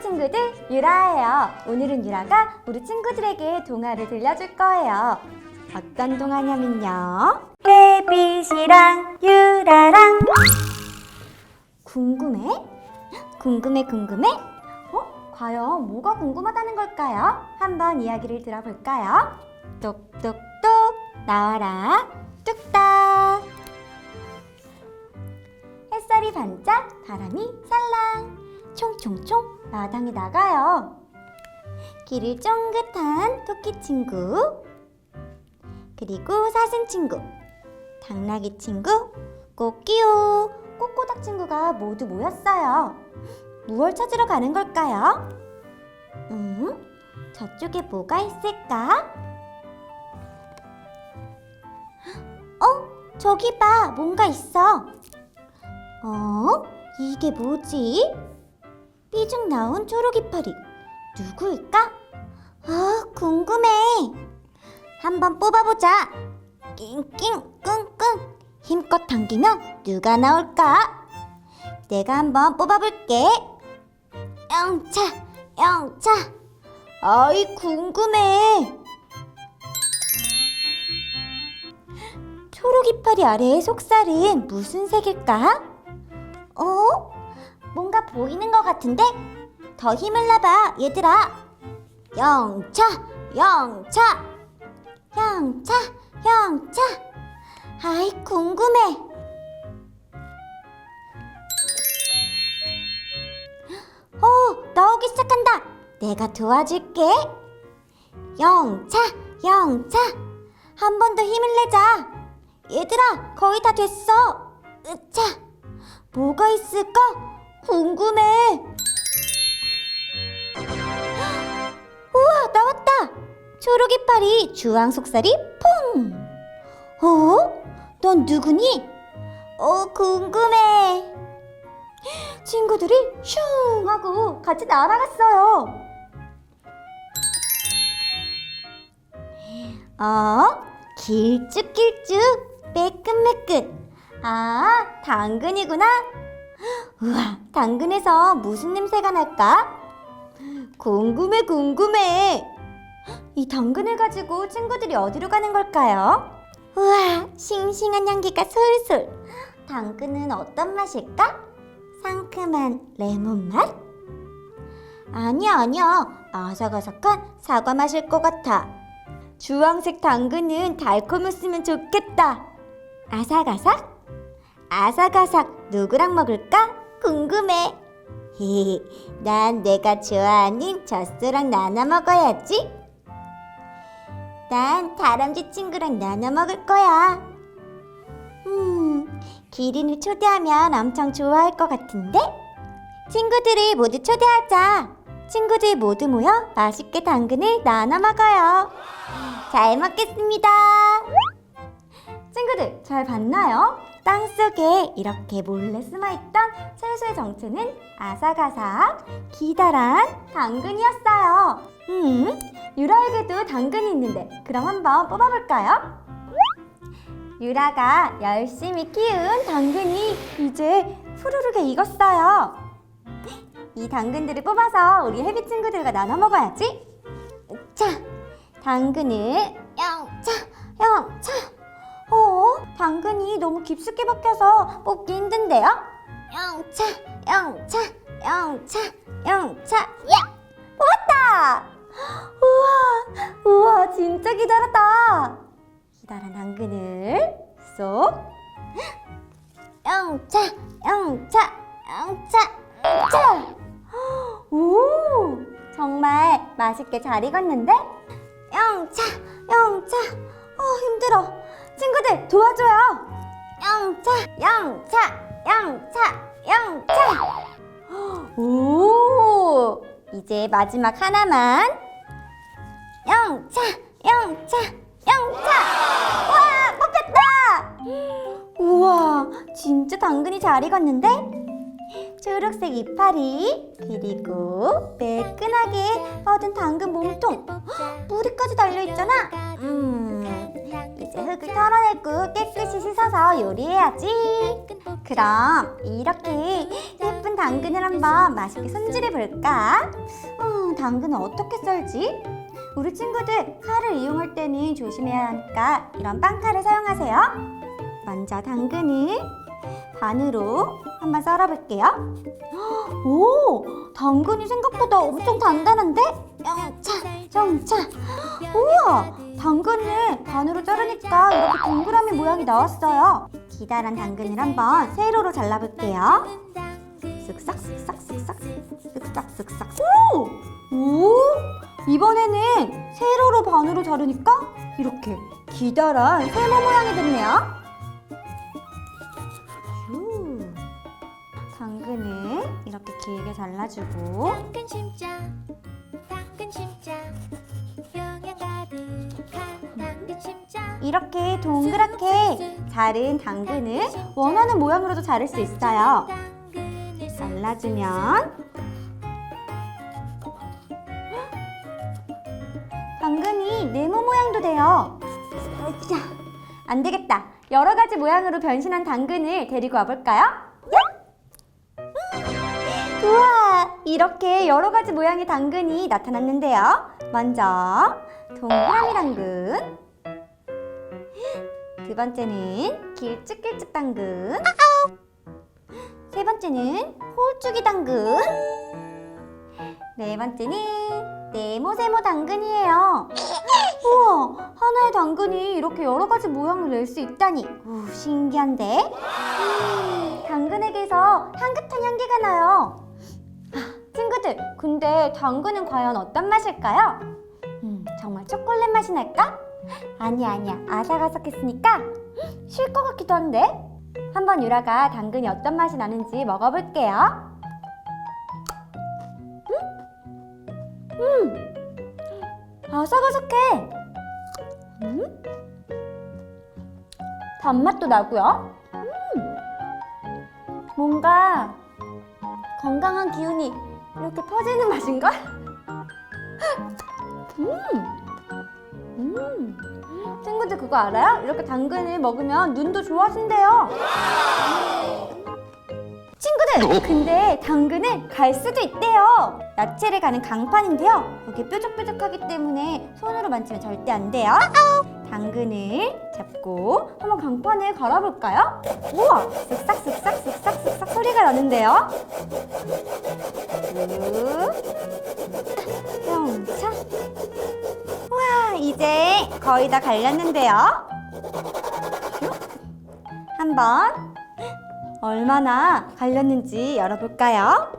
친구들 유라예요. 오늘은 유라가 우리 친구들에게 동화를 들려줄 거예요. 어떤 동화냐면요. 레빗이랑 유라랑 궁금해? 궁금해 궁금해? 어? 과연 뭐가 궁금하다는 걸까요? 한번 이야기를 들어볼까요? 똑똑똑 나와라 뚝딱 햇살이 반짝 바람이 살랑 총총총 마당에 나가요 길을 쫑긋한 토끼 친구 그리고 사슴 친구 당나귀 친구 꼬끼요 꼬꼬닥 친구가 모두 모였어요 무얼 찾으러 가는 걸까요? 음? 저쪽에 뭐가 있을까? 어? 저기 봐 뭔가 있어 어? 이게 뭐지? 삐죽 나온 초록 이파리 누구일까? 아 궁금해 한번 뽑아보자 낑낑 끙끙 힘껏 당기면 누가 나올까? 내가 한번 뽑아볼게 영차 영차 아이 궁금해 초록 이파리 아래의 속살은 무슨 색일까? 어? 보이는 것 같은데? 더 힘을 내봐, 얘들아. 영차, 영차, 영차, 영차. 아이, 궁금해. 어, 나오기 시작한다. 내가 도와줄게. 영차, 영차. 한 번 더 힘을 내자. 얘들아, 거의 다 됐어. 으차. 뭐가 있을까? 궁금해. 우와, 나왔다. 초록이파리 주황 속살이 퐁. 어? 넌 누구니? 어, 궁금해. 친구들이 슝 하고 같이 날아갔어요. 어? 길쭉길쭉 매끈매끈 아 당근이구나 우와 당근에서 무슨 냄새가 날까? 궁금해 궁금해 이 당근을 가지고 친구들이 어디로 가는 걸까요? 우와 싱싱한 향기가 솔솔 당근은 어떤 맛일까? 상큼한 레몬 맛? 아니야 아니야 아삭아삭한 사과 맛일 것 같아 주황색 당근은 달콤했으면 좋겠다. 아삭아삭? 아삭아삭 누구랑 먹을까? 궁금해. 난 내가 좋아하는 젖소랑 나눠 먹어야지. 난 다람쥐 친구랑 나눠 먹을 거야. 음, 기린을 초대하면 엄청 좋아할 것 같은데? 친구들을 모두 초대하자. 친구들 모두 모여 맛있게 당근을 나눠 먹어요. 잘 먹겠습니다. 친구들 잘 봤나요? 땅 속에 이렇게 몰래 숨어있던 채소의 정체는 아삭아삭 기다란 당근이었어요. 음, 유라에게도 당근이 있는데 그럼 한번 뽑아볼까요? 유라가 열심히 키운 당근이 이제 푸르르게 익었어요. 이 당근들을 뽑아서 우리 해비 친구들과 나눠 먹어야지. 자, 당근을 영차, 영차. 어, 당근이 너무 깊숙이 박혀서 뽑기 힘든데요? 영차, 영차, 영차, 영차. 야, 뽑았다. 우와, 우와, 진짜 기다렸다. 기다란 당근을 쏙. 영차, 영차, 영차, 영차. 오, 정말 맛있게 잘 익었는데? 영차, 영차, 어, 힘들어. 친구들 도와줘요. 영차, 영차, 영차, 영차. 오, 이제 마지막 하나만. 영차, 영차, 영차. 와, 뽑혔다. 우와, 진짜 당근이 잘 익었는데? 초록색 이파리 그리고 매끈하게 뻗은 당근 몸통 헉, 뿌리까지 달려 있잖아 음 이제 흙을 털어내고 깨끗이 씻어서 요리해야지 그럼 이렇게 예쁜 당근을 한번 맛있게 손질해 볼까? 음, 당근을 어떻게 썰지? 우리 친구들 칼을 이용할 때는 조심해야 하니까 이런 빵칼을 사용하세요. 먼저 당근을 반으로 한번 썰어볼게요. 오, 당근이 생각보다 엄청 단단한데? 영차, 영차. 우와, 당근을 반으로 자르니까 이렇게 동그라미 모양이 나왔어요. 기다란 당근을 한번 세로로 잘라볼게요. 쓱싹, 쓱싹, 쓱싹, 쓱싹, 쓱싹. 오, 오, 이번에는 세로로 반으로 자르니까 이렇게 기다란 세모 모양이 됐네요. 이렇게 길게 잘라주고 당근 심자 당근 심자 영양 가득한 당근 심자 이렇게 동그랗게 자른 당근을 원하는 모양으로도 자를 수 있어요. 당근을 잘라주면 당근이 네모 모양도 돼요. 으쌰. 안 되겠다. 여러 가지 모양으로 변신한 당근을 데리고 와볼까요? 음! 우와, 이렇게 여러 가지 모양의 당근이 나타났는데요. 먼저 동그라미 당근, 두 번째는 길쭉길쭉 당근, 세 번째는 홀쭉이 당근. 네 번째는 네모세모 당근이에요. 우와, 하나의 당근이 이렇게 여러 가지 모양을 낼 수 있다니. 우, 신기한데? 음, 당근에게서 향긋한 향기가 나요. 근데 당근은 과연 어떤 맛일까요? 음, 정말 초콜릿 맛이 날까? 아니야, 아니야. 아삭아삭했으니까 쉴 것 같기도 한데? 한번 유라가 당근이 어떤 맛이 나는지 먹어볼게요. 음, 음, 아삭아삭해. 음, 단맛도 나고요. 음, 뭔가 건강한 기운이 이렇게 퍼지는 맛인가? 음, 음. 친구들 그거 알아요? 이렇게 당근을 먹으면 눈도 좋아진대요. 친구들! 근데 당근은 갈 수도 있대요. 야채를 가는 강판인데요. 여기 뾰족뾰족하기 때문에 손으로 만지면 절대 안 돼요. 당근을 잡고 한번 강판을 갈아볼까요? 우와! 쓱싹 쓱싹 쓱싹 쓱싹 소리가 나는데요. 쭉. 영차. 와, 이제 거의 다 갈렸는데요. 한번 얼마나 갈렸는지 열어볼까요?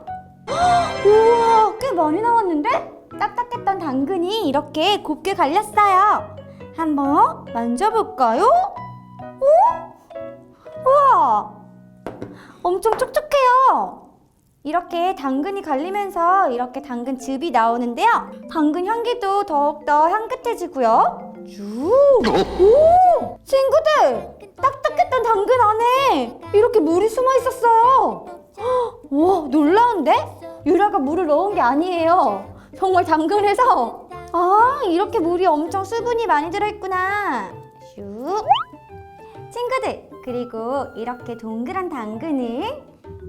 우와, 꽤 많이 나왔는데? 딱딱했던 당근이 이렇게 곱게 갈렸어요. 한번 만져볼까요? 오? 우와, 엄청 촉촉해요. 이렇게 당근이 갈리면서 이렇게 당근 즙이 나오는데요. 당근 향기도 더욱더 향긋해지고요. 유. 오! 친구들! 딱딱했던 당근 안에 이렇게 물이 숨어 있었어요. 헉, 와, 놀라운데? 유라가 물을 넣은 게 아니에요. 정말 당근에서 아, 이렇게 물이 엄청 수분이 많이 들어있구나. 슉. 친구들, 그리고 이렇게 동그란 당근을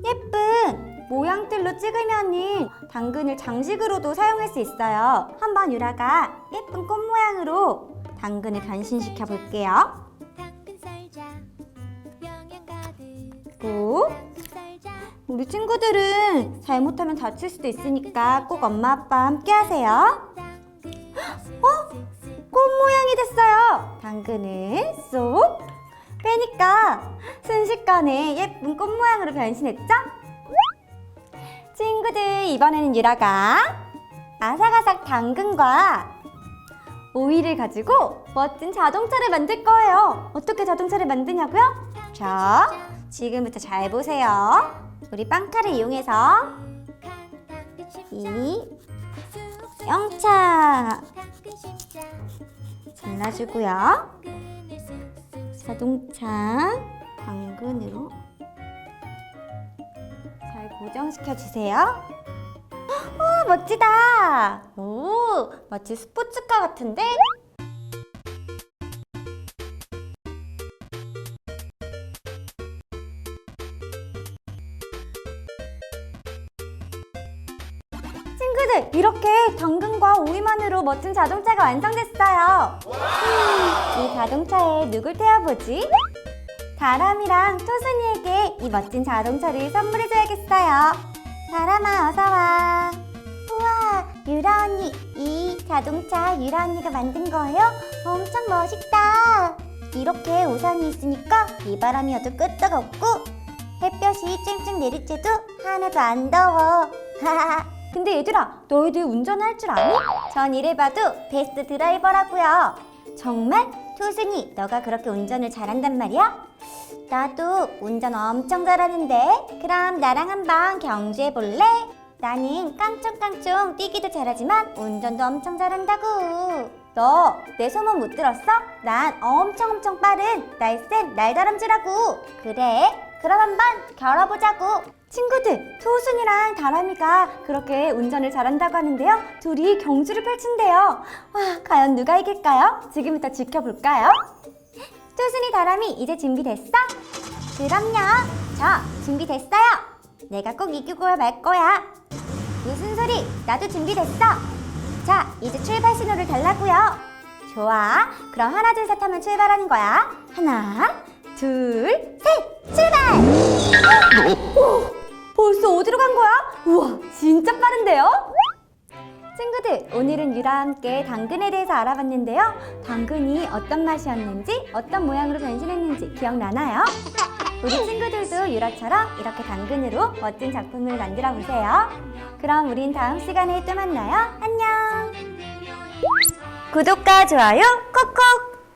예쁜 모양들로 찍으면은 당근을 장식으로도 사용할 수 있어요. 한번 유라가 예쁜 꽃 모양으로 당근을 변신시켜 볼게요. 우리 친구들은 잘못하면 다칠 수도 있으니까 꼭 엄마 아빠 함께 하세요. 당근을 쏙 빼니까 순식간에 예쁜 꽃 모양으로 변신했죠? 친구들 이번에는 유라가 아삭아삭 당근과 오이를 가지고 멋진 자동차를 만들 거예요. 어떻게 자동차를 만드냐고요? 자, 지금부터 잘 보세요. 우리 빵칼을 이용해서 이 영차 잘라주고요. 자동차 당근으로 잘 고정시켜 주세요. 와 멋지다. 오 마치 스포츠카 같은데? 친구들, 이렇게 당근과 오이만으로 멋진 자동차가 완성됐어요. 음, 이 자동차에 누굴 태워보지? 다람이랑 토순이에게 이 멋진 자동차를 선물해줘야겠어요. 다람아, 어서와. 우와, 유라 언니, 이 자동차 유라 언니가 만든 거예요? 엄청 멋있다. 이렇게 우산이 있으니까 비바람이어도 끄떡 없고 햇볕이 쨍쨍 내릴 때도 하나도 안 더워. 근데 얘들아, 너희들 운전할 줄 아니? 전 이래봐도 베스트 드라이버라고요. 정말? 토순이, 너가 그렇게 운전을 잘한단 말이야? 나도 운전 엄청 잘하는데 그럼 나랑 한번 경주해 볼래? 나는 깡총깡총 뛰기도 잘하지만 운전도 엄청 잘한다고 너 내 소문 못 들었어? 난 엄청 엄청 빠른 날쌘 날다람쥐라고 그래? 그럼 한번 겨뤄보자고 친구들 토순이랑 다람이가 그렇게 운전을 잘한다고 하는데요 둘이 경주를 펼친대요 와 과연 누가 이길까요? 지금부터 지켜볼까요? 토순이 다람이 이제 준비됐어? 그럼요. 저 준비됐어요. 내가 꼭 이기고 말 거야. 무슨 소리? 나도 준비됐어. 자, 이제 출발 신호를 달라고요. 좋아. 그럼 하나 둘 셋 하면 출발하는 거야. 하나, 둘, 셋, 출발! 오, 벌써 어디로 간 거야? 우와, 진짜 빠른데요? 친구들, 오늘은 유라와 함께 당근에 대해서 알아봤는데요. 당근이 어떤 맛이었는지, 어떤 모양으로 변신했는지 기억나나요? 우리 친구들도 유라처럼 이렇게 당근으로 멋진 작품을 만들어 보세요. 그럼 우린 다음 시간에 또 만나요. 안녕! 구독과 좋아요 콕콕!